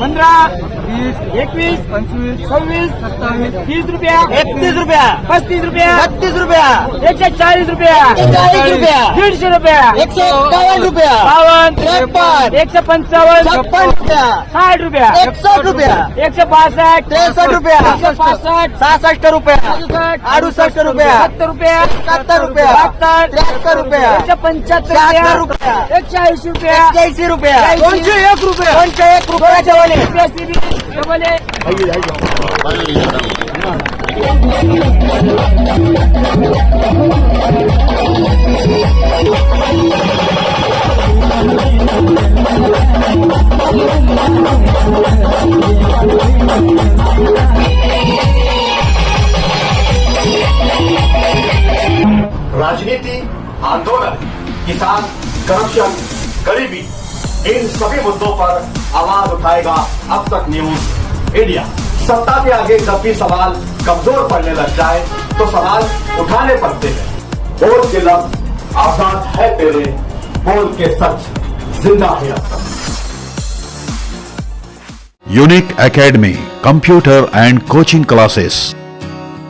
पंधरा वीस एकवीस पंचवीस सव्वीस सत्तावीस तीस रुपया एकतीस रुपया. पस्तीस रुपया बत्तीस रुपया. एकशे चाळीस रुपया चाळीस रुपया. दीडशे रुपया एकशे एकावन्न रुपया. बावन्न त्रेपन्न. एकशे पंचावन्न छप्पन रुपया. साठ रुपया. एकसष्ट रुपया. एकशे बासष्ट. त्रेसष्ट रुपया. एकशे पासष्ट सहासष्ट रुपया. अडुसष्ट रुपया. सत्तर रुपया. एकाहत्तर रुपया. बहात्तर त्र्याहत्तर रुपया. एकशे पंच्याहत्तर रुपया. रुपया. एकशे ऐंशी रुपया. एक्क्याऐंशी रुपया. दोनशे एक रुपया. दोनशे एक एक. राजनीति आंदोलन किसान करप्शन गरीबी इन सभी मुद्दों पर आवाज़ उठाएगा अब तक न्यूज़ इंडिया सत्ता के आगे जब भी सवाल कमज़ोर पड़ने लग जाए तो सवाल उठाने पड़ते हैं। बोल के लफ्ज आज़ाद है तेरे, बोल के सच, ज़िंदा है अब तक। Unique academy computer and coaching classes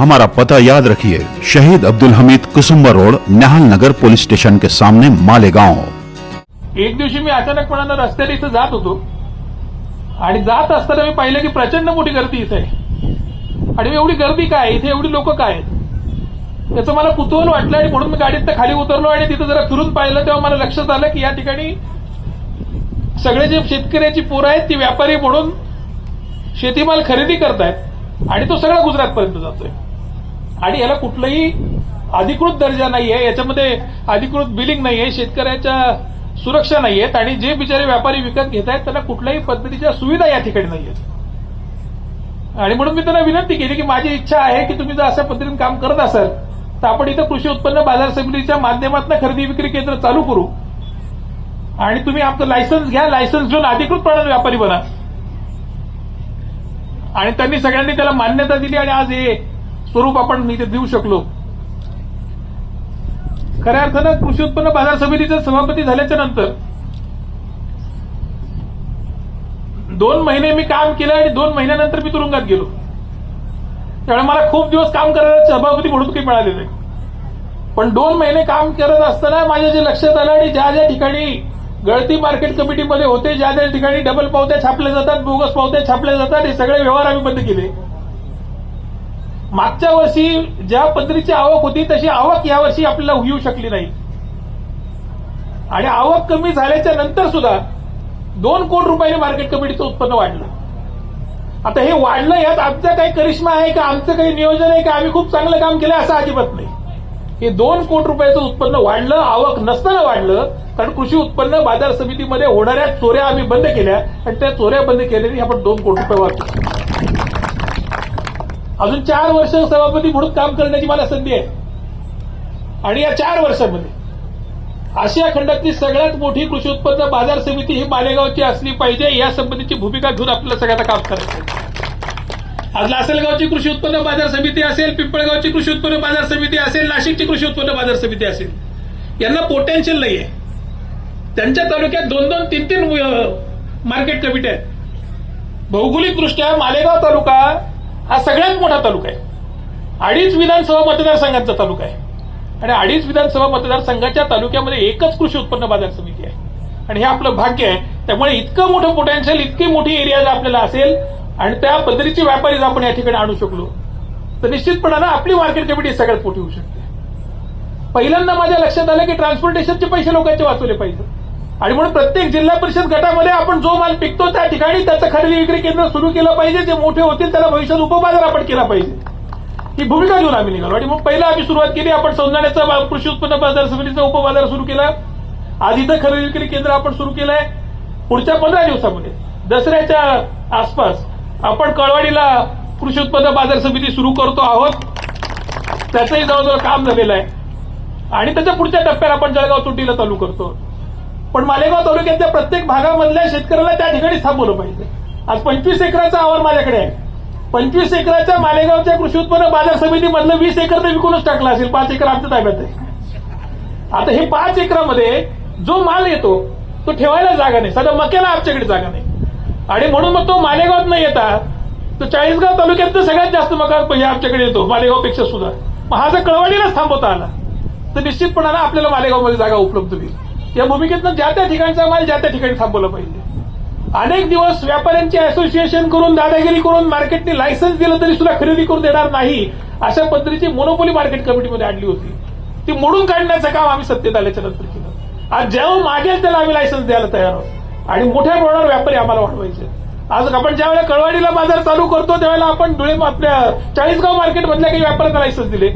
हमारा पता याद रखिए शहीद Abdul Hamid Kusumbar road Nehal Nagar police station के सामने मालेगाव। एक दिवशी मी अचानकपणानं रस्त्याने इथं जात होतो. आणि जात असताना मी पाहिलं की प्रचंड मोठी गर्दी इथे आहे. आणि एवढी गर्दी काय इथे एवढी लोक काय आहेत? त्याचं मला कुतूहल वाटलं आणि म्हणून मी गाडीत खाली उतरलो आणि तिथं जरा फिरून पाहिलं तेव्हा मला लक्षात आलं की या ठिकाणी सगळे जे शेतकऱ्याची पोरं आहेत ती व्यापारी म्हणून शेतीमाल खरेदी करतायत आणि तो सगळा गुजरातपर्यंत जातोय. आणि याला कुठलाही अधिकृत दर्जा नाहीये याच्यामध्ये अधिकृत बिलिंग नाहीये शेतकऱ्याच्या सुरक्षा नाहीयेत आणि जे बिचारे व्यापारी विकत घेत आहेत त्यांना कुठल्याही पद्धतीच्या सुविधा या ठिकाणी नाहीयेत. आणि म्हणून मी त्यांना विनंती केली की माझी इच्छा आहे की तुम्ही जर अशा पद्धतीने काम करत असाल तर आपण इथं कृषी उत्पन्न बाजार समितीच्या माध्यमातून खरेदी विक्री केंद्र चालू करू. आणि तुम्ही आपलं लायसन्स घ्या लायसन्स घेऊन अधिकृतपणे व्यापारी बना. आणि त्यांनी सगळ्यांनी त्याला मान्यता दिली आणि आज हे स्वरूप आपण इथे देऊ शकलो. खऱ्या अर्थानं कृषी उत्पन्न बाजार समितीचे सभापती झाल्याच्यानंतर दोन महिने मी काम केलं आणि दोन महिन्यानंतर मी तुरुंगात गेलो. त्यामुळे मला खूप दिवस काम करायला सभापती म्हणून काही मिळाले नाही. पण दोन महिने काम करत असताना माझ्या जे लक्षात आलं आणि ज्या ज्या ठिकाणी गळती मार्केट कमिटीमध्ये होते ज्या ज्या ठिकाणी डबल पावत्या छापल्या जातात बोगस पावत्या छापल्या जातात हे सगळे व्यवहार आम्ही बंद केले. मागच्या वर्षी ज्या पद्धतीची आवक होती तशी आवक यावर्षी आपल्याला येऊ शकली नाही. आणि आवक कमी झाल्याच्यानंतर सुद्धा दोन कोटी रुपयाने मार्केट कमिटीचं उत्पन्न वाढलं. आता हे वाढलं यात आमचा काही करिश्मा आहे का आमचं काही नियोजन आहे का आम्ही खूप चांगलं काम केलं असं अजिबात नाही. हे दोन कोटी रुपयाचं उत्पन्न वाढलं आवक नसताना वाढलं कारण कृषी उत्पन्न बाजार समितीमध्ये होणाऱ्या चोऱ्या आम्ही बंद केल्या आणि त्या चोऱ्या बंद केल्याने आपण दोन कोटी रुपये वाचतो अजून चार वर्ष सभापती म्हणून काम करण्याची मला संधी आहे. आणि या चार वर्षामध्ये आशिया खंडातली सगळ्यात मोठी कृषी उत्पन्न बाजार समिती ही मालेगावची असली पाहिजे या संबंधीची भूमिका घेऊन आपल्याला सगळ्यांना काम करायचं आहे. आज लासलगावची कृषी उत्पन्न बाजार समिती असेल पिंपळगावची कृषी उत्पन्न बाजार समिती असेल नाशिकची कृषी उत्पन्न बाजार समिती असेल यांना पोटेन्शियल नाहीये त्यांच्या तालुक्यात दोन दोन तीन तीन मार्केट कमिटी आहेत. भौगोलिकदृष्ट्या मालेगाव तालुका हा सगळ्यात मोठा तालुका आहे. अडीच विधानसभा मतदारसंघांचा तालुका आहे. आणि अडीच विधानसभा मतदारसंघाच्या तालुक्यामध्ये एकच कृषी उत्पन्न बाजार समिती आहे. आणि हे आपलं भाग्य आहे. त्यामुळे इतकं मोठं पोटेन्शियल इतकी मोठी एरिया जर आपल्याला असेल आणि त्या पद्धतीचे व्यापारी जर आपण या ठिकाणी आणू शकलो तर निश्चितपणानं आपली मार्केट कमिटी सगळ्यात मोठी होऊ शकते. पहिल्यांदा माझ्या लक्षात आलं की ट्रान्सपोर्टेशनचे पैसे लोकांचे वाचवले पाहिजे. आणि म्हणून प्रत्येक जिल्हा परिषद गटामध्ये आपण जो माल पिकतो त्या ठिकाणी त्याचं खरेदी विक्री केंद्र सुरू केलं पाहिजे. जे मोठे होतील त्याला भविष्यात उपबाजार आपण केला पाहिजे. ही भूमिका घेऊन आम्ही निघालो. आणि मग पहिला आम्ही सुरुवात केली. आपण सौंदर्याचा कृषी उत्पन्न बाजार समितीचा उपबाजार सुरू केला. आज इथं खरेदी विक्री केंद्र आपण सुरू केलंय. पुढच्या पंधरा दिवसामध्ये दसऱ्याच्या आसपास आपण कळवाडीला कृषी उत्पन्न बाजार समिती सुरू करतो आहोत. त्याचंही जवळजवळ काम झालेलं आहे. आणि त्याच्या पुढच्या टप्प्याला आपण जळगाव चुटीला चालू करतो. पण मालेगाव तालुक्यातल्या प्रत्येक भागामधल्या शेतकऱ्याला त्या ठिकाणी थांबवलं पाहिजे. आज पंचवीस एकराचा आवार माझ्याकडे आहे. पंचवीस एकराच्या मालेगावच्या कृषी उत्पन्न बाजार समितीमधलं वीस एकर तर विकूनच टाकला असेल. पाच एकर आमच्या ताब्यात आहे. आता हे पाच एकरामध्ये जो माल येतो तो ठेवायला जागा नाही. सध्या मक्याला आमच्याकडे जागा नाही. आणि म्हणून मग तो मालेगावात न येता तो चाळीसगाव तालुक्यात तर सगळ्यात जास्त मका पहिले आमच्याकडे येतो मालेगावपेक्षा सुद्धा. मग हा जर कळवाडीलाच थांबवता आला तर निश्चितपणानं आपल्याला मालेगावमध्ये जागा उपलब्ध होईल. या भूमिकेतनं ज्या त्या ठिकाणचा माल ज्या त्या ठिकाणी थांबवला पाहिजे. अनेक दिवस व्यापाऱ्यांची असोसिएशन करून दादागिरी करून मार्केटने लायसन्स दिलं तरी सुद्धा खरेदी करून देणार नाही अशा पद्धतीची मोनोपोली मार्केट कमिटीमध्ये आणली होती. ती मोडून काढण्याचं काम आम्ही सत्तेत आल्याच्यानंतर केलं. आज जेव्हा मागेल त्याला आम्ही लायसन्स द्यायला तयार आहोत. आणि मोठ्या प्रमाणावर व्यापारी आम्हाला वाढवायचे आज आपण ज्यावेळेला कळवाडीला बाजार चालू करतो त्यावेळेला आपण धुळे आपल्या चाळीसगाव मार्केटमधल्या काही व्यापाऱ्यांना लायसन्स दिले.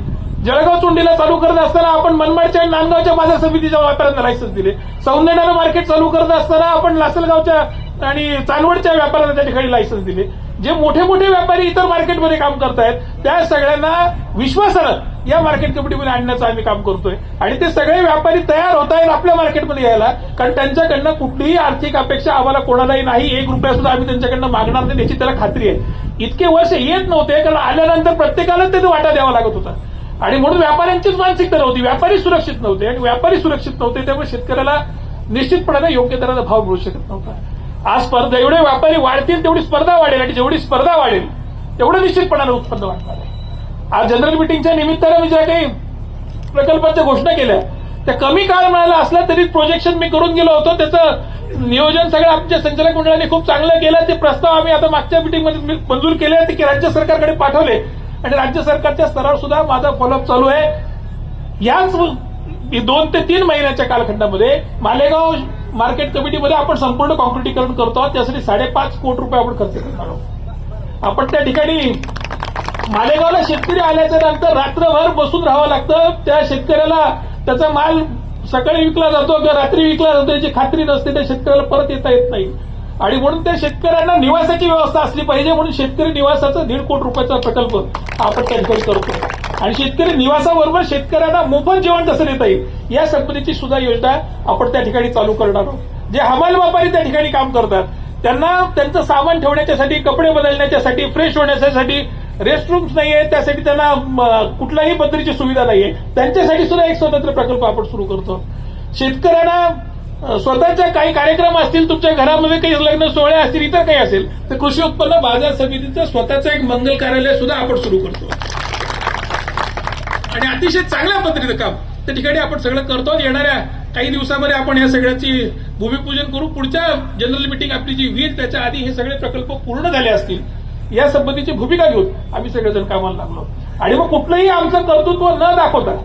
जळगाव चोंडीला चालू करत असताना आपण मनमाडच्या आणि नांदगावच्या बाजार समितीच्या व्यापाऱ्यांना लायसन्स दिले. सौंदर्याला मार्केट चालू करत असताना आपण लासलगावच्या आणि चालवडच्या व्यापाऱ्यांना त्या ठिकाणी लायसन्स दिले. जे मोठे मोठे व्यापारी इतर मार्केटमध्ये काम करतायत त्या सगळ्यांना विश्वासानं या मार्केट कमिटीमध्ये आणण्याचं आम्ही काम करतोय. आणि ते सगळे व्यापारी तयार होत आहेत आपल्या मार्केटमध्ये यायला कारण त्यांच्याकडनं कुठलीही आर्थिक अपेक्षा आम्हाला कोणालाही नाही. एक रुपया सुद्धा आम्ही त्यांच्याकडनं मागणार नाही याची त्याला खात्री आहे. इतके वर्ष येत नव्हते कारण आल्यानंतर प्रत्येकाला त्याचा वाटा द्यावा लागत होता. आणि म्हणून व्यापाऱ्यांचीच मानसिकता नव्हती. व्यापारी सुरक्षित नव्हते. आणि व्यापारी सुरक्षित नव्हते त्यामुळे शेतकऱ्याला निश्चितपणाने योग्य दराचा भाव मिळू शकत नव्हता. आज स्पर्धा एवढे व्यापारी वाढतील तेवढी स्पर्धा वाढेल आणि जेवढी स्पर्धा वाढेल तेवढं निश्चितपणाने उत्पन्न वाढणार आहे. आज जनरल मिटिंगच्या निमित्तानं मी ज्या काही प्रकल्पाच्या घोषणा केल्या त्या कमी काळ मिळाला असला तरी प्रोजेक्शन मी करून गेलो होतो. त्याचं नियोजन सगळं आमच्या संचालक मंडळाने खूप चांगलं केलं. ते प्रस्ताव आम्ही आता मागच्या मिटिंगमध्ये मंजूर केले ते की राज्य सरकारकडे पाठवले. आणि राज्य सरकारच्या स्तरावर सुद्धा माझा फॉलोअप चालू आहे. याच दोन ते तीन महिन्याच्या कालखंडामध्ये मालेगाव मार्केट कमिटीमध्ये आपण संपूर्ण कॉन्क्रिटीकरण करतो. आहोत त्यासाठी साडेपाच कोटी रुपये आपण खर्च करणार आहोत. आपण त्या ठिकाणी मालेगावला शेतकरी आल्याच्यानंतर रात्रभर बसून राहावं लागतं. त्या शेतकऱ्याला त्याचा माल सकाळी विकला जातो किंवा रात्री विकला जातो याची खात्री नसते. त्या शेतकऱ्याला परत येता येत नाही. आणि म्हणून त्या शेतकऱ्यांना निवासाची व्यवस्था असली पाहिजे म्हणून शेतकरी निवासाचा दीड कोटी रुपयाचा प्रकल्प आपण त्या ठिकाणी करतो आणि शेतकरी निवासाबरोबर शेतकऱ्यांना मोफत जेवण कसं देता येईल? या संपत्तीची सुद्धा योजना आपण त्या ठिकाणी चालू करणार आहोत. जे हमाल व्यापारी त्या ठिकाणी काम करतात. त्यांना त्यांचं सामान ठेवण्याच्यासाठी कपडे बदलण्याच्यासाठी फ्रेश होण्यासाठी रेस्टरूम्स नाहीये त्यासाठी त्यांना कुठल्याही पद्धतीची सुविधा नाहीये. त्यांच्यासाठी सुद्धा एक स्वतंत्र प्रकल्प आपण सुरू करतो. शेतकऱ्यांना स्वतःच्या काही कार्यक्रम असतील तुमच्या घरामध्ये काही लग्न सोहळे असतील इतर काही असेल तर कृषी उत्पन्न बाजार समितीचं स्वतःचं एक मंगल कार्यालय सुद्धा आपण सुरू करतो. आणि अतिशय चांगल्या पद्धतीचं काम त्या ठिकाणी आपण सगळं करतो येणाऱ्या काही दिवसामध्ये आपण या सगळ्याची भूमिपूजन करू. पुढच्या जनरल मिटिंग आपली जी होईल त्याच्या आधी हे सगळे प्रकल्प पूर्ण झाले असतील या संबंधीची भूमिका घेऊन आम्ही सगळेजण कामाला लागलो. आणि मग कुठलंही आमचं कर्तृत्व न दाखवता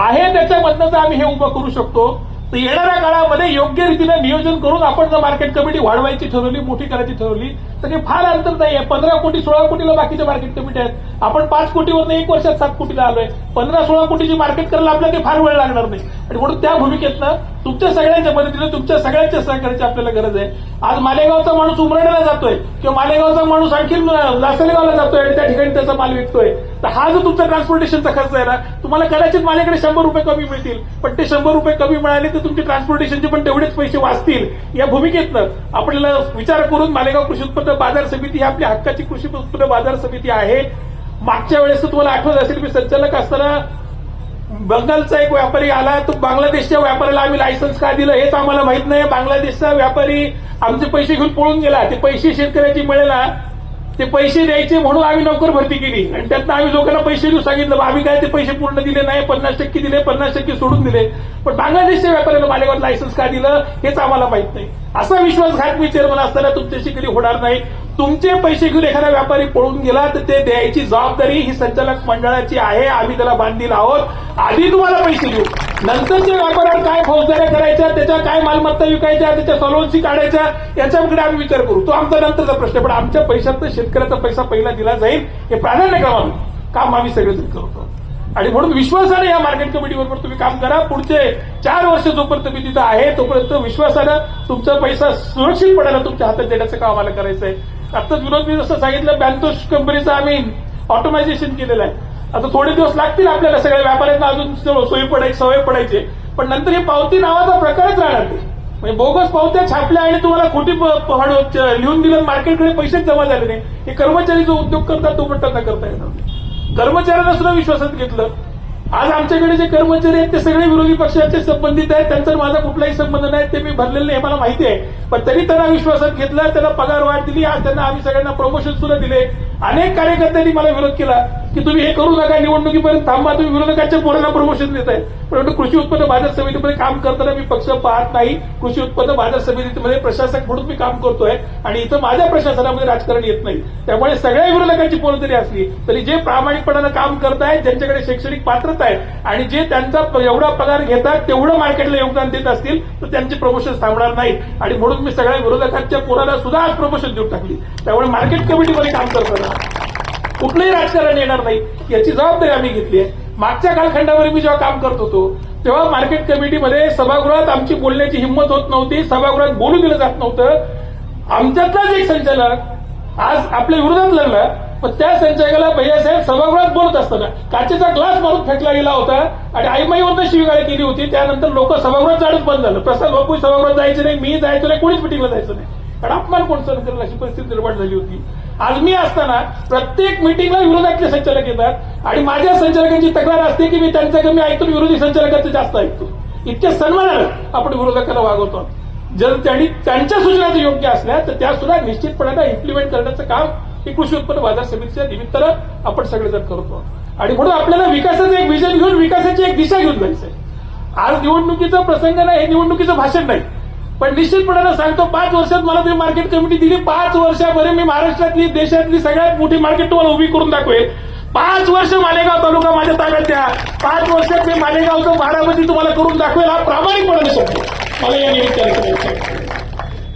आहे त्याच्या मधनं आम्ही हे उभं करू शकतो. तर येणाऱ्या काळामध्ये योग्य रीतीने नियोजन करून आपण जर मार्केट कमिटी वाढवायची ठरवली मोठी करायची ठरवली तर काही फार अंतर नाही आहे पंधरा कोटी सोळा कोटीला बाकीच्या मार्केट कमिटी आहेत. आपण पाच कोटीवर एक वर्षात सात कोटीला आलोय. पंधरा सोळा कोटीची मार्केट करायला आपल्याला काही फार वेळ लागणार नाही. आणि म्हणून त्या भूमिकेतनं तुमच्या सगळ्यांच्या मदतीनं तुमच्या सगळ्यांच्या सहकार्याची आपल्याला गरज आहे. आज मालेगावचा माणूस उमरण्याला जातोय किंवा मालेगावचा माणूस आणखी लासलगावला जातोय आणि त्या ठिकाणी त्याचा माल विकतोय. तर हा जो तुमचा ट्रान्सपोर्टेशनचा खर्च आहे ना तुम्हाला कदाचित माझ्याकडे शंभर रुपये कमी मिळतील. पण ते शंभर रुपये कमी मिळाले तर तुमचे ट्रान्सपोर्टेशनचे पण तेवढेच पैसे वाचतील. या भूमिकेतनं आपल्याला विचार करून मालेगाव कृषी उत्पन्न बाजार समिती ही आपल्या हक्काची कृषी उत्पन्न बाजार समिती आहे. मागच्या वेळेस तुम्हाला आठवत असेल मी संचालक असताना बंगालचा एक व्यापारी आला तो बांगलादेशच्या व्यापाऱ्याला आम्ही लायसन्स का दिलं हेच आम्हाला माहीत नाही. बांगलादेशचा व्यापारी आमचे पैसे घेऊन पळून गेला. ते पैसे शेतकऱ्याची मिळेला ते पैसे द्यायचे म्हणून आम्ही नोकर भरती केली. आणि त्यातनं आम्ही लोकांना पैसे देऊ सांगितलं आम्ही काय ते पैसे पूर्ण दिले नाही पन्नास टक्के दिले पन्नास टक्के सोडून दिले. पण बांगलादेशच्या व्यापाऱ्याला मालेगाव लायसन्स का दिलं हेच आम्हाला माहीत नाही. असा विश्वासघात मी चेअरमन असताना तुमच्याशी कधी होणार नाही. तुमचे पैसे घेऊन एखादा व्यापारी पळून गेला तर ते द्यायची जबाबदारी ही संचालक मंडळाची आहे. आम्ही त्याला बांधील आहोत. आधी तुम्हाला पैसे देऊ. नंतरच्या व्यापारात काय फौजदाऱ्या करायच्या त्याच्या काय मालमत्ता विकायच्या त्याच्या सलोन्सी काढायच्या याच्याकडे आम्ही विचार करू. तो आमचा नंतरचा प्रश्न पण आमच्या पैशात शेतकऱ्याचा पैसा पहिला दिला जाईल हे प्राधान्यक्रमानं काम आम्ही सगळेजण करतो. आणि म्हणून विश्वासाने या मार्केट कमिटी बरोबर तुम्ही काम करा. पुढचे चार वर्ष जोपर्यंत मी तिथं आहे तोपर्यंत विश्वासानं तुमचा पैसा सुरक्षितपणानं तुमच्या हातात देण्याचं काम आम्हाला करायचं आहे आताच विनोद मी जसं सांगितलं बँतोश कंपनीचं आम्ही ऑटोमायझेशन केलेलं आहे. आता थोडे दिवस लागतील आपल्याला सगळ्या व्यापाऱ्यांना अजून सोयी पडायची सवय पडायची. पण नंतर हे पावती नावाचा प्रकारच राहणार नाही म्हणजे बोगस पावत्या छापल्या आणि तुम्हाला खोटी लिहून दिलं मार्केटकडे पैसेच जमा झाले नाही. हे कर्मचारी जो उद्योग करतात तो पण त्यांना करता येणार नाही. कर्मचाऱ्यांना सुद्धा विश्वासात घेतलं. आज आमच्याकडे जे कर्मचारी आहेत ते सगळे विरोधी पक्षाचे संबंधित आहेत. त्यांचा माझा कुठलाही संबंध नाही ते मी भरलेलं नाही मला माहिती आहे. पण तरी त्यांना विश्वासात घेतलं त्यांना पगार वाढ दिली. आज त्यांना आम्ही सगळ्यांना प्रमोशन सुद्धा दिले. अनेक कार्यकर्त्यांनी मला विरोध केला. की तुम्ही हे करू नका निवडणुकीपर्यंत थांबा तुम्ही विरोधकांच्या पोरांना प्रमोशन देत आहे परंतु कृषी उत्पन्न बाजार समितीमध्ये काम करताना मी पक्ष पाहत नाही. कृषी उत्पन्न बाजार समितीमध्ये प्रशासक म्हणून मी काम करतोय आणि इथं माझ्या प्रशासनामध्ये राजकारण येत नाही. त्यामुळे सगळ्या विरोधकांची पोरं जरी असली तरी जे प्रामाणिकपणानं काम करतायत ज्यांच्याकडे शैक्षणिक पात्रता आहे आणि जे त्यांचा एवढा पगार घेतात तेवढं मार्केटला योगदान देत असतील तर त्यांचे प्रमोशन थांबणार नाही आणि म्हणून मी सगळ्या विरोधकांच्या पोराला सुद्धा आज प्रमोशन देऊन टाकली. त्यामुळे मार्केट कमिटीमध्ये काम करताना कुठलंही राजकारण येणार नाही. याची जबाबदारी आम्ही घेतली आहे. मागच्या कालखंडावर मी जेव्हा काम करत होतो तेव्हा मार्केट कमिटीमध्ये सभागृहात आमची बोलण्याची हिंमत होत नव्हती. सभागृहात बोलू दिलं जात नव्हतं. आमच्यातलाच एक संचालक आज आपल्या विरोधात लढला. पण त्या संचालकाला भैयासाहेब सभागृहात बोलत असताना काचेचा ग्लास मारून फेकला गेला होता आणि आईमाईवरनं शिवीगाळी केली होती. त्यानंतर लोक सभागृहात जाणंच बंद झालं. प्रसाद बापू सभागृहात जायचं नाही मी जायचं नाही कोणीच मिटिंगला जायचं नाही. कारण अपमान कोण सहन करेल अशी परिस्थिती निर्माण झाली होती. आज मी असताना प्रत्येक मिटिंगला विरोधातले संचालक येतात आणि माझ्या संचालकांची तक्रार असते की मी त्यांचं कमी ऐकतो विरोधी संचालकांचं जास्त ऐकतो. इतक्या सन्मानानं आपण विरोधकांना वागवतो. जर त्यांनी त्यांच्या सूचना जर योग्य असल्या तर त्या सुद्धा निश्चितपणे इम्प्लिमेंट करण्याचं काम हे कृषी उत्पन्न बाजार समितीच्या निमित्तानं आपण सगळेजण करतो. आणि म्हणून आपल्याला विकासाचं एक विजन घेऊन विकासाची एक दिशा घेऊन जायचं आज निवडणुकीचा प्रसंग नाही हे निवडणुकीचं भाषण नाही. पण निश्चितपणानं सांगतो पाच वर्षात मला तुम्ही मार्केट कमिटी दिली. पाच वर्षापर्यंत मी महाराष्ट्रातली देशातली सगळ्यात मोठी मार्केट तुम्हाला उभी करून दाखवेल. पाच वर्ष मालेगाव तालुका माझ्या ताब्यात द्या. पाच वर्षात मी मालेगावचं बारामती तुम्हाला करून दाखवेल हा प्रामाणिकपणाने सांगतो. मला या निमित्ताने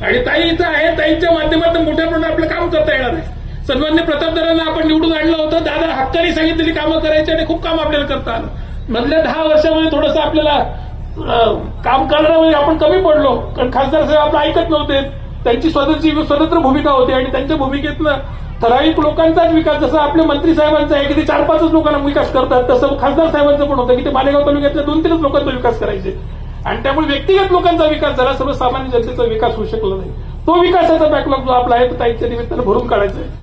आणि ताई इथं आहे ताईंच्या माध्यमातून मोठ्या प्रमाणात आपलं काम करता येणार आहे. सन्मान्य प्रतापदारांना आपण निवडून आणलं होतं. दादा हक्काने सांगितलेली कामं करायची आणि खूप काम आपल्याला करता आलं. मधल्या दहा वर्षामध्ये थोडंसं आपल्याला काम करण्यामध्ये आपण कमी पडलो. कारण खासदार साहेब आपलं ऐकत नव्हते. त्यांची स्वतःची स्वतंत्र भूमिका होती आणि त्यांच्या भूमिकेतनं ठराविक लोकांचाच विकास जसं आपल्या मंत्री साहेबांचा आहे की ते चार पाचच लोकांना विकास करतात तसं खासदार साहेबांचं पण होतं की ते मालेगाव तालुक्यातल्या दोन तीनच लोकांचा विकास करायचे. आणि त्यामुळे व्यक्तिगत लोकांचा विकास झाला सर्वसामान्य जनतेचा विकास होऊ शकला नाही. तो विकासाचा बॅकलॉग जो आपला आहे तो त्यांच्या निमित्तानं भरून काढायचा आहे.